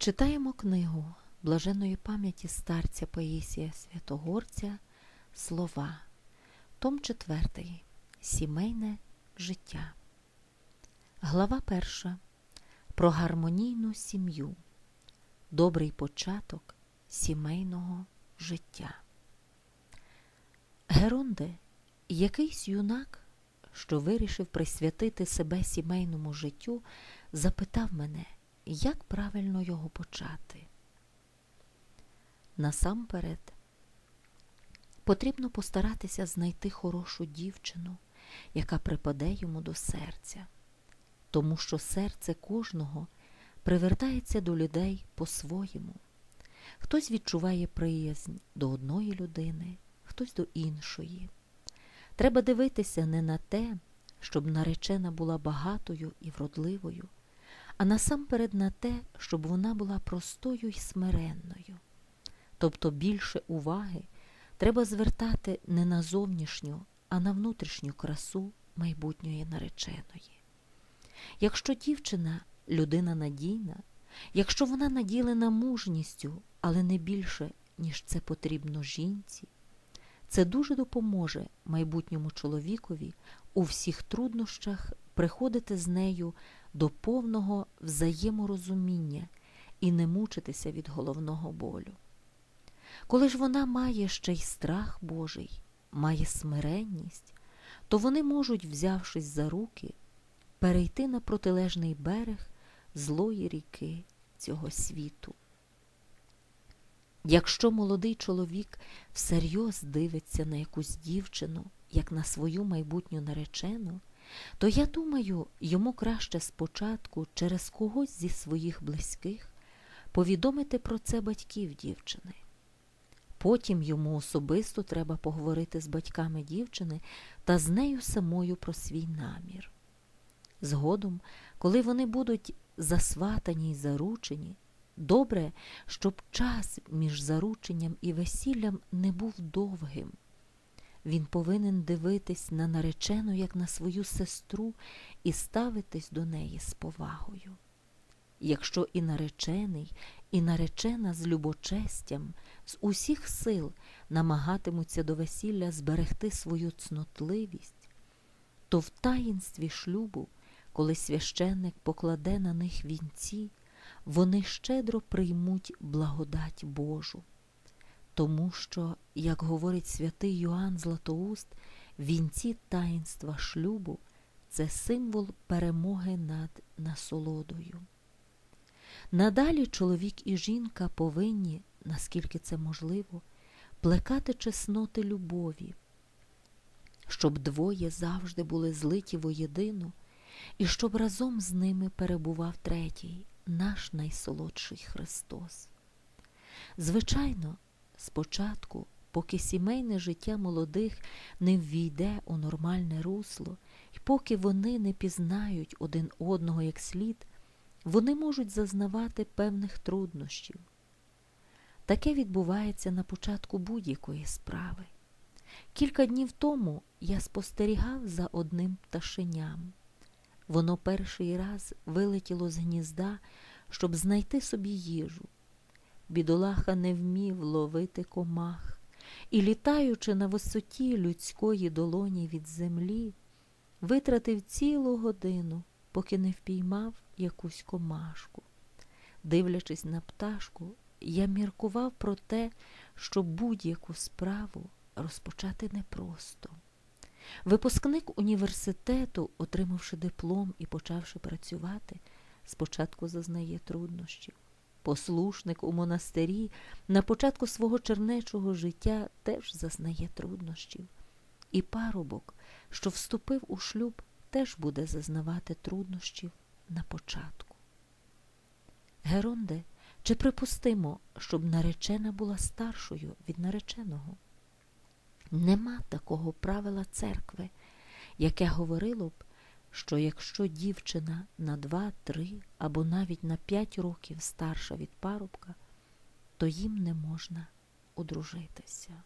Читаємо книгу блаженої пам'яті старця Паїсія Святогорця Слова, Том 4. Сімейне життя. Глава 1. Про гармонійну сім'ю. Добрий початок сімейного життя. Геронде, якийсь юнак, що вирішив присвятити себе сімейному життю, запитав мене, як правильно його почати. Насамперед, потрібно постаратися знайти хорошу дівчину, яка припаде йому до серця, тому що серце кожного привертається до людей по-своєму. Хтось відчуває приязнь до одної людини, хтось до іншої. Треба дивитися не на те, щоб наречена була багатою і вродливою, а насамперед на те, щоб вона була простою і смиренною. Тобто більше уваги треба звертати не на зовнішню, а на внутрішню красу майбутньої нареченої. Якщо дівчина людина надійна, якщо вона наділена мужністю, але не більше, ніж це потрібно жінці, це дуже допоможе майбутньому чоловікові у всіх труднощах приходити з нею до повного взаєморозуміння і не мучитися від головного болю. Коли ж вона має ще й страх Божий, має смиренність, то вони можуть, взявшись за руки, перейти на протилежний берег злої ріки цього світу. Якщо молодий чоловік всерйоз дивиться на якусь дівчину, як на свою майбутню наречену, то я думаю, йому краще спочатку через когось зі своїх близьких повідомити про це батьків дівчини. Потім йому особисто треба поговорити з батьками дівчини та з нею самою про свій намір. Згодом, коли вони будуть засватані й заручені, добре, щоб час між зарученням і весіллям не був довгим. Він повинен дивитись на наречену як на свою сестру і ставитись до неї з повагою. Якщо і наречений, і наречена з любочестям, з усіх сил намагатимуться до весілля зберегти свою цнотливість, то в таїнстві шлюбу, коли священник покладе на них вінці, вони щедро приймуть благодать Божу. Тому що, як говорить святий Йоанн Златоуст, вінці таїнства шлюбу це символ перемоги над насолодою. Надалі чоловік і жінка повинні, наскільки це можливо, плекати чесноти любові, щоб двоє завжди були злиті воєдину, і щоб разом з ними перебував третій, наш найсолодший Христос. Звичайно, спочатку, поки сімейне життя молодих не ввійде у нормальне русло, і поки вони не пізнають один одного як слід, вони можуть зазнавати певних труднощів. Таке відбувається на початку будь-якої справи. Кілька днів тому я спостерігав за одним пташеням. Воно перший раз вилетіло з гнізда, щоб знайти собі їжу. Бідолаха не вмів ловити комах, і, літаючи на висоті людської долоні від землі, витратив цілу годину, поки не впіймав якусь комашку. Дивлячись на пташку, я міркував про те, що будь-яку справу розпочати непросто. Випускник університету, отримавши диплом і почавши працювати, спочатку зазнає труднощів. Послушник у монастирі на початку свого чернечого життя теж зазнає труднощів. І парубок, що вступив у шлюб, теж буде зазнавати труднощів на початку. Геронде, чи припустимо, щоб наречена була старшою від нареченого? Нема такого правила церкви, яке говорило б, що якщо дівчина на два, три або навіть на п'ять років старша від парубка, то їм не можна одружитися.